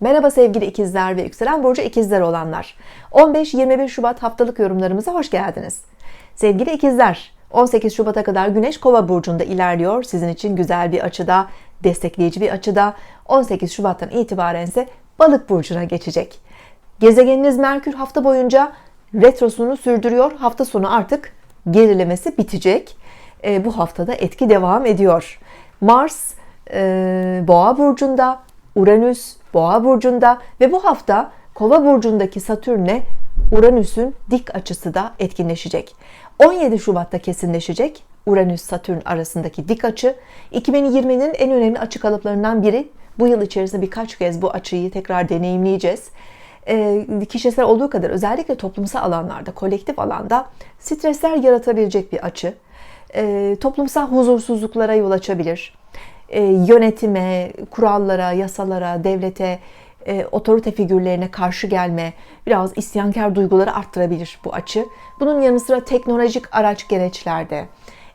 Merhaba sevgili ikizler ve yükselen burcu ikizler olanlar. 15-21 Şubat haftalık yorumlarımıza hoş geldiniz. Sevgili ikizler, 18 Şubat'a kadar Güneş Kova burcunda ilerliyor. Sizin için güzel bir açıda, destekleyici bir açıda. 18 Şubat'tan itibaren ise Balık burcuna geçecek. Gezegeniniz Merkür hafta boyunca retrosunu sürdürüyor. Hafta sonu artık gerilemesi bitecek. E, bu haftada etki devam ediyor. Mars e, Boğa burcunda, Uranüs Boğa burcunda ve bu hafta Kova burcundaki Satürn'le Uranüs'ün dik açısı da etkinleşecek. 17 Şubat'ta kesinleşecek Uranüs Satürn arasındaki dik açı 2020'nin en önemli açı kalıplarından biri. Bu yıl içerisinde birkaç kez bu açıyı tekrar deneyimleyeceğiz. E, kişisel olduğu kadar özellikle toplumsal alanlarda, kolektif alanda stresler yaratabilecek bir açı. E, toplumsal huzursuzluklara yol açabilir. E, yönetime, kurallara, yasalara, devlete, e, otorite figürlerine karşı gelme, biraz isyankar duyguları arttırabilir bu açı. Bunun yanı sıra teknolojik araç gereçlerde,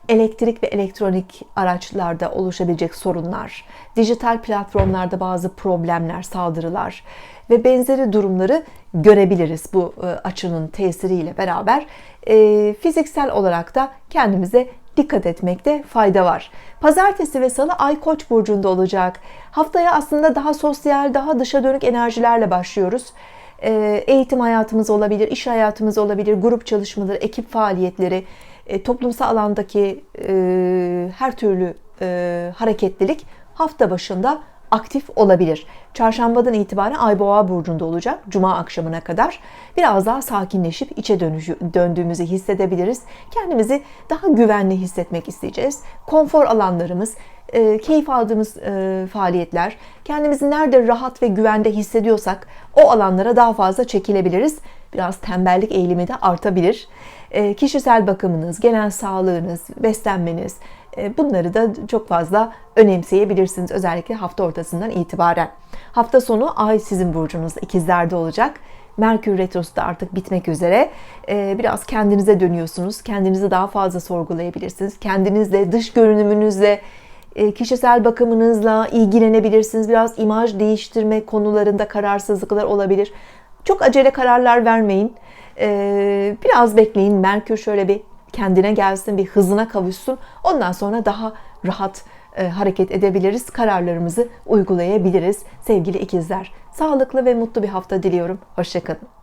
elektrik ve elektronik araçlarda oluşabilecek sorunlar, dijital platformlarda bazı problemler, saldırılar ve benzeri durumları görebiliriz bu e, açının tesiriyle beraber. E, fiziksel olarak da kendimize dikkat etmekte fayda var. Pazartesi ve salı Ay Koç burcunda olacak. Haftaya aslında daha sosyal, daha dışa dönük enerjilerle başlıyoruz. E, eğitim hayatımız olabilir, iş hayatımız olabilir, grup çalışmaları, ekip faaliyetleri, toplumsal alandaki her türlü hareketlilik hafta başında aktif olabilir. Çarşambadan itibaren Ay Boğa burcunda olacak. Cuma akşamına kadar biraz daha sakinleşip içe dönüşü, döndüğümüzü hissedebiliriz. Kendimizi daha güvenli hissetmek isteyeceğiz. Konfor alanlarımız, e, keyif aldığımız e, faaliyetler, kendimizi nerede rahat ve güvende hissediyorsak o alanlara daha fazla çekilebiliriz. Biraz tembellik eğilimi de artabilir. E, kişisel bakımınız, genel sağlığınız, beslenmeniz, e, bunları da çok fazla önemseyebilirsiniz özellikle hafta ortasından itibaren. Hafta sonu Ay sizin burcunuzda ikizlerde olacak. Merkür Retrosu da artık bitmek üzere. E, biraz kendinize dönüyorsunuz. Kendinizi daha fazla sorgulayabilirsiniz. Kendinizle, dış görünümünüzle, kişisel bakımınızla ilgilenebilirsiniz. Biraz imaj değiştirme konularında kararsızlıklar olabilir. Çok acele kararlar vermeyin. Biraz bekleyin. Merkür şöyle bir kendine gelsin, bir hızına kavuşsun. Ondan sonra daha rahat e, hareket edebiliriz, kararlarımızı uygulayabiliriz. Sevgili ikizler, sağlıklı ve mutlu bir hafta diliyorum. Hoşçakalın.